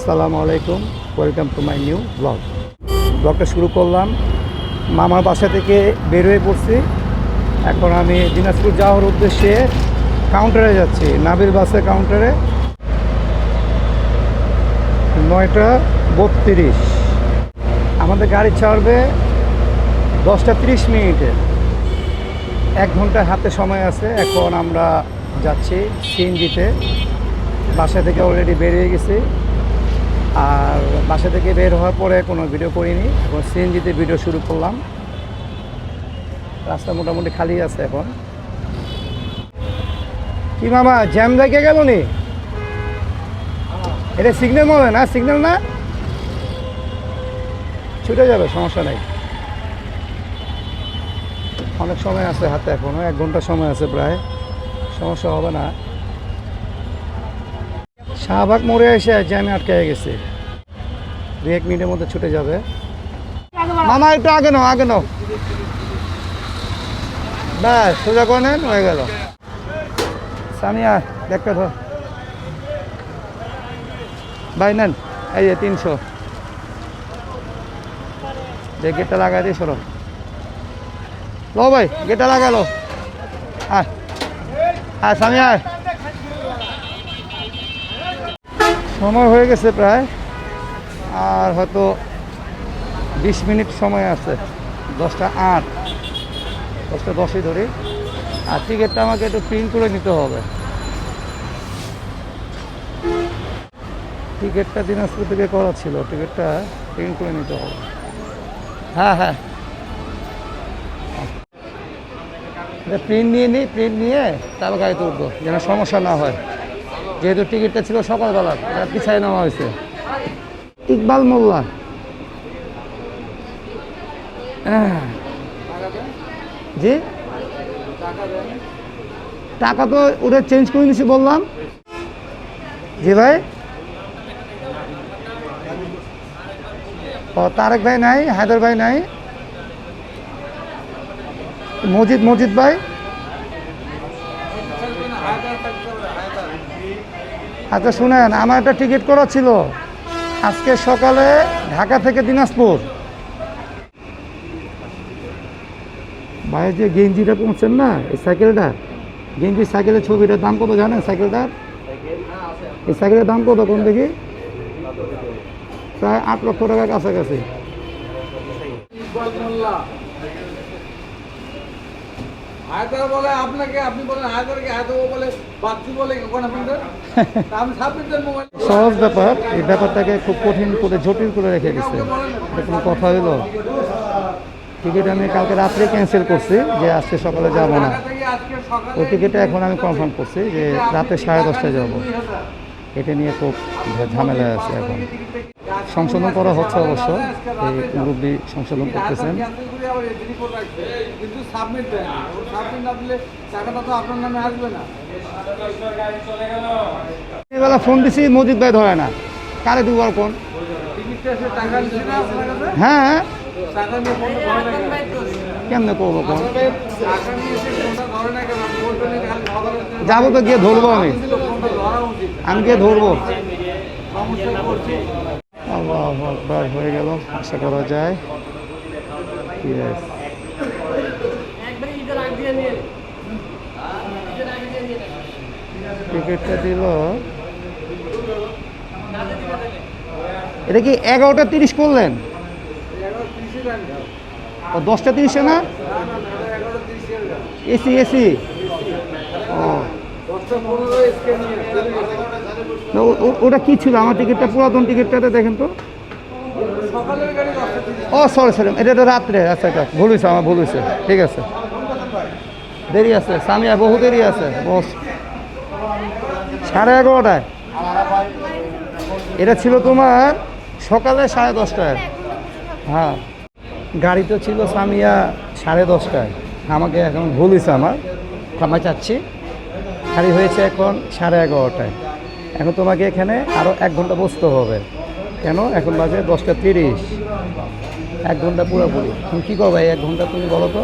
আসসালামু আলাইকুম। Welcome to my new vlog ব্লগটা শুরু করলাম। মামার বাসা থেকে বের হয়ে পড়ছি। এখন আমি দিনাজপুর যাওয়ার উদ্দেশ্যে কাউন্টারে যাচ্ছি নাবির বাসের কাউন্টারে নয়টা বত্রিশ। আমাদের গাড়ি ছাড়বে দশটা তিরিশ মিনিটে। এক ঘণ্টা হাতে সময় আছে। এখন আমরা যাচ্ছি সিএনজিতে। বাসা থেকে অলরেডি বেরিয়ে গেছি। আর বাসা থেকে বের হওয়ার পরে কোনো ভিডিও করিনি, এখন সিএনজিতে ভিডিও শুরু করলাম। রাস্তা মোটামুটি খালি আছে এখন। কি মামা, জ্যাম দেখে গেল নি? এটা সিগন্যাল মনে না? সিগন্যাল না? ছুটে যাবে, সমস্যা নেই। অনেক সময় আছে হাতে এখনও এক ঘণ্টা সময় আছে প্রায়। সমস্যা হবে না। শাহবাগ মোড়ে এসে জ্যামে আটকে গেছে। দু এক মিনিটের মধ্যে ছুটে যাবে। মামা, একটু আগে নাও আগে নাও। ব্যাস, সোজা করে নেন, হয়ে গেল। সামিয়া দেখতে ধর। ভাই, নেন, এই যে তিনশো। যে গেটটা লাগাই দিয়ে সরো। লো ভাই, গেটটা লাগালো। আয়। আয় সামিয়া আয়। সময় হয়ে গেছে প্রায়, আর হয়তো বিশ মিনিট সময় আছে, দশটা আট, দশটা দশই ধরি। আর টিকিটটা আমাকে একটু প্রিন্ট করে নিতে হবে। টিকিটটা দিনাজপুর থেকে করা ছিল টিকিটটা প্রিন্ট করে নিতে হবে। হ্যাঁ হ্যাঁ। প্রিন্ট নিয়ে নিই প্রিন্ট নিয়ে তারপর গাড়িতে উঠবো, যেন সমস্যা না হয়। যেহেতু টিকিটটা ছিল সকালবেলা এটা পিছাই নেওয়া হয়েছে। ইকবাল মোল্লা। জি? টাকা তো ওটা চেঞ্জ করে নিছি বললাম। জি ভাই? ও, তারেক ভাই নাই, হায়দার ভাই নাই। মজিদ মজিদ ভাই? আচ্ছা শুনেন, আমার একটা টিকিট করা ছিল। আজকে সকালে ঢাকা থেকে দিনাজপুর। ভাই, যে গেঞ্জিটা পৌঁছেন না, এই সাইকেলটা? গেঞ্জি সাইকেলের ছবিটার দাম কত জানেন সাইকেলটার? এই সাইকেলের দাম কত কোন দেখি? প্রায় আট লক্ষ টাকার কাছাকাছি। হায়দার বলে আপনাকে আপনি বলেন হায়দারকে হায়দার বলে বাচ্চু বলে ওখানে আপনাদের? আমি সাবমিটের মোবাইল সহজ ব্যাপার এই ব্যাপারটাকে খুব কঠিন করে জটিল করে রেখে এটা কোনো কথা হইল? টিকিট আমি কালকে রাত্রে ক্যান্সেল করছি যে আজকে সকালে যাব না। ওই টিকিটটা এখন আমি কনফার্ম করছি যে রাতে সাড়ে দশটায় যাব। এটা নিয়ে খুব ঝামেলায় আছে এখন। সংশোধন করা হচ্ছে অবশ্য। এই মুরব্বী সংশোধন করতেছেন। এবেলা ফোন দিছি, মজিদ ভাই ধরে না। কারে দিব কোন হ্যাঁ? কেমনে করব কোন যাব তো গিয়ে ধরবো আমি। আমি গিয়ে ধরবো। আল্লাহ আকবার হয়ে গেল। আশা করা যায়. টিকিটটা দিল। এটা কি এগারোটা তিরিশ করলেন? ও দশটা তিরিশে না? AC AC. ও। ও- ওটা কি ছিল? আমার টিকিটটা পুরাতন টিকিটটাতে দেখেন তো। ও সরি সরি এটা তো রাত্রে আচ্ছা এটা ভুল হয়েছে আমার ভুল হয়েছে ঠিক আছে। দেরি আছে সামিয়া বহু দেরি আছে বস। সাড়ে এগারোটায়। এটা ছিল তোমার সকালে সাড়ে দশটায়। হ্যাঁ গাড়ি তো ছিল সামিয়া সাড়ে দশটায়। আমাকে এখন ভুল হয়েছে আমার ক্ষমা চাচ্ছি। খালি হয়েছে এখন সাড়ে এগারোটায়। এখন তোমাকে এখানে আরও এক ঘণ্টা বসতে হবে। কেন? এখন বাজে দশটা তিরিশ। এক ঘণ্টা পুরোপুরি। তুমি কী করবে এক ঘণ্টা তুমি বলো তো।